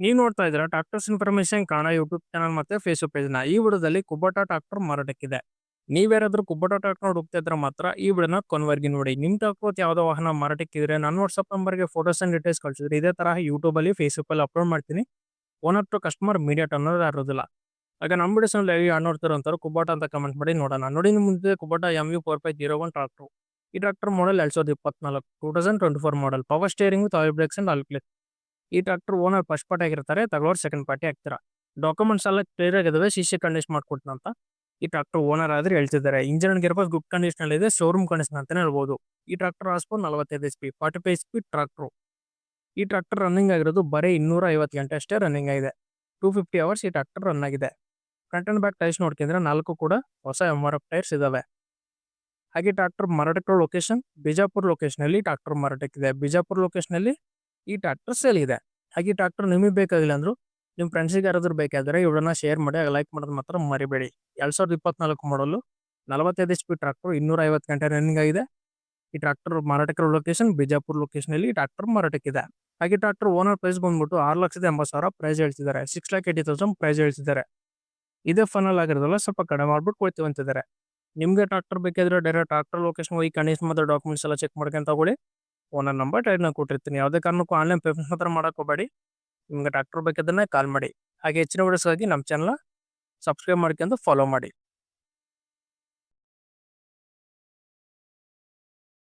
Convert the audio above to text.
ನೀವು ನೋಡ್ತಾ ಇದ್ದೀರಾ? ಟ್ರಾಕ್ಟರ್ಸ್ ಇನ್ಫಾರ್ಮೇಶನ್ ಕಾಣ ಯೂಟ್ಯೂಬ್ ಚಾನಲ್ ಮತ್ತೆ ಫೇಸ್ಬುಕ್ ಪೇಜ್ನ ಈ ವಿಡಿಯೋದಲ್ಲಿ ಕುಬೋಟಾ ಟ್ರಾಕ್ಟರ್ ಮಾರಾಟಕ್ಕಿದೆ ನೀವ್ಯಾರಾದ್ರೂ ಕುಬ್ಬಟ ಟ್ರಾಕ್ಟರ್ ಹುಡುಕ್ತಾ ಇದ್ರೆ ಮಾತ್ರ ಈ ವಿಡಿಯೋನ ಕೊನೆವರೆಗೆ ನೋಡಿ. ನಿಮ್ ಟ್ರಾಕ್ಟರ್ ಯಾವುದೋ ವಾಹನ ಮಾರಾಟಕ್ಕಿದ್ರೆ ನನ್ನ ವಾಟ್ಸಪ್ ನಂಬರ್ಗೆ ಫೋಟೋಸ್ ಅಂಡ್ ಡೀಟೇಲ್ಸ್ ಕಳಿಸಿದ್ರೆ ಇದೇ ತರಹ ಯೂಟ್ಯೂಬಲ್ಲಿ ಅಲ್ಲಿ ಫೇಸ್ಬುಕ್ ಅಲ್ಲಿ ಅಪ್ಲೋಡ್ ಮಾಡ್ತೀನಿ. ಓನರ್ ಟು ಕಸ್ಟಮರ್ ಮೀಡಿಯಟ್ ಅನ್ನೋದು ಇರೋದಿಲ್ಲ ಆಗ ನಮ್ಮ ಬಿಡಿಸಲ್ಲಿ ಯಾರು ನೋಡ್ತಾರಂತಾರು ಕುಬೋಟಾ ಅಂತ ಕಮೆಂಟ್ ಮಾಡಿ ನೋಡೋಣ. ನೋಡಿ ನಿಮ್ಮ ಮುಂದೆ Kubota M U four five zero one tractor ಈ ಟ್ರಾಕ್ಟರ್ ಮಾಡಲ್ ಎರಡು ಸಾವಿರದ ಇಪ್ಪತ್ನಾಲ್ಕು two thousand twenty four model power steering ತಾಯಿ ಬ್ರೇಕ್ಸ್ ಅಂಡ್ ಆಲ್ ಕ್ಲಿಕ್ ಈ ಟ್ರಾಕ್ಟರ್ ಓನರ್ ಫಸ್ಟ್ ಪಾರ್ಟಿ ಆಗಿರ್ತಾರೆ ತಗೊಳ್ಳೋರು ಸೆಕೆಂಡ್ ಪಾರ್ಟಿ ಆಗ್ತೀರಾ. ಡಾಕ್ಯುಮೆಂಟ್ಸ್ ಎಲ್ಲ ಕ್ಲಿಯರ್ ಆಗಿದ್ದಾವೆ ಸಿ ಸಿ ಕಂಡೀಷನ್ ಅಂತ ಈ ಟ್ರಾಕ್ಟರ್ ಓನರ್ ಆದ್ರೆ ಹೇಳ್ತಿದ್ದಾರೆ ಇಂಜಿನ್ ಗಿರ್ಬಸ್ ಗುಡ್ ಕಂಡೀಷನ್ ಇದೆ ಶೋರೂಮ್ ಕಂಡೀಷನ್ ಅಂತಾನೆ ಹೇಳ್ಬೋದು. ಈ ಟ್ರಾಕ್ಟರ್ ಆಸ್ಪೋ ನಲವತ್ತೈದು H P forty five tractor ಈ ಟ್ರಾಕ್ಟರ್ ರನ್ನಿಂಗ್ ಆಗಿರೋದು ಬರೀ ಇನ್ನೂರ ಐವತ್ತು ಗಂಟೆ ಅಷ್ಟೇ ರನ್ನಿಂಗ್ ಆಗಿದೆ. ಟೂ ಫಿಫ್ಟಿ ಅವರ್ಸ್ ಈ ಟ್ರಾಕ್ಟರ್ ರನ್ ಆಗಿದೆ. ಫ್ರಂಟ್ ಅಂಡ್ ಬ್ಯಾಕ್ ಟೈರ್ಸ್ ನೋಡ್ಕೊಂಡ್ರೆ ನಾಲ್ಕು ಕೂಡ ಹೊಸ ಎಂ ಆರ್ ಎಫ್ ಟೈರ್ಸ್ ಇದಾವೆ. ಹಾಗೆ ಟ್ರಾಕ್ಟರ್ ಮಾರಾಟಕ್ಕೆ ಲೊಕೇಶನ್ ಬಿಜಾಪುರ್ ಲೊಕೇಶನ್ ಅಲ್ಲಿ ಟ್ರಾಕ್ಟರ್ ಮಾರಾಟಕ್ಕಿದೆ ಬಿಜಾಪುರ್ ಲೊಕೇಶನ್ ಅಲ್ಲಿ ಈ ಟ್ರ್ಯಾಕ್ಟರ್ ಸೇಲ್ ಇದೆ. ಹಾಗೆ ಟ್ರ್ಯಾಕ್ಟರ್ ನಿಮಗೆ ಬೇಕಾಗಿಲ್ಲ ಅಂದ್ರು ನಿಮ್ಮ ಫ್ರೆಂಡ್ಸಿಗೆ ಯಾರಾದ್ರೂ ಬೇಕಾದ್ರೆ ಇವಳನ್ನ ಶೇರ್ ಮಾಡಿ ಲೈಕ್ ಮಾಡೋದು ಮಾತ್ರ ಮರಿಬೇಡಿ. ಎರಡ್ ಸಾವಿರದ ಇಪ್ಪತ್ನಾಲ್ಕು ಮಾಡಲು ನಲವತ್ತೈದು ಎಚ್ ಪಿ ಟ್ರಾಕ್ಟರ್ ಇನ್ನೂರ ಐವತ್ತು ಗಂಟೆ ರನ್ನಿಂಗ್ ಆಗಿದೆ. ಈ ಟ್ರಾಕ್ಟರ್ ಮಾರಾಟಕ್ಕೆ ಲೊಕೇಶನ್ ಬಿಜಾಪುರ್ ಲೊಕೇಶನ್ ಅಲ್ಲಿ ಟ್ರಾಕ್ಟರ್ ಮಾರಾಟಕ್ಕಿದೆ. ಹಾಗೆ ಟ್ರಾಕ್ಟರ್ ಓನರ್ ಪ್ರೈಸ್ ಬಂದ್ಬಿಟ್ಟು ಆರು ಲಕ್ಷದ ಎಂಬತ್ತು ಸಾವಿರ ಪ್ರೈಸ್ ಹೇಳ್ತಿದ್ದಾರೆ. Six lakh eighty thousand price ಹೇಳ್ತಿದ್ದಾರೆ. ಇದೇ ಫೈನಲ್ ಆಗಿರೋದಲ್ಲ ಸ್ವಲ್ಪ ಕಡಿಮೆ ಮಾಡ್ಬಿಟ್ಟು ಕೊಡ್ತೀವಿ ಅಂತಿದ್ದಾರೆ. ನಿಮಗೆ ಟ್ರಾಕ್ಟರ್ ಬೇಕಾದ್ರೆ ಡೈರೆಕ್ಟ್ ಟ್ರಾಕ್ಟರ್ ಲೊಕೇಶನ್ ಹೋಗಿ ಕಂಡೀಷನ್ ಮತ್ತು ಡಾಕ್ಯುಮೆಂಟ್ಸ್ ಎಲ್ಲ ಚೆಕ್ ಮಾಡ್ಕೊಂತ ತಗೊಳ್ಳಿ. ಓನರ್ ನಂಬರ್ ಟೈರ್ನ ಕೊಟ್ಟಿರ್ತೀನಿ. ಯಾವುದೇ ಕಾರಣಕ್ಕೂ ಆನ್ಲೈನ್ ಪೇಮೆಂಟ್ ಮಾತ್ರ ಮಾಡಕ್ ಹೋಗಬೇಡಿ. ನಿಮ್ಗೆ ಡಾಕ್ಟರ್ ಬೇಕಾದ್ರೆ ಕಾಲ್ ಮಾಡಿ. ಹಾಗೆ ಹೆಚ್ಚಿನ ವಿಡಿಯೋಸ್ಗಾಗಿ ನಮ್ಮ ಚಾನಲ್ ಸಬ್ಸ್ಕ್ರೈಬ್ ಮಾಡ್ಕೊಂಡು ಫಾಲೋ ಮಾಡಿ.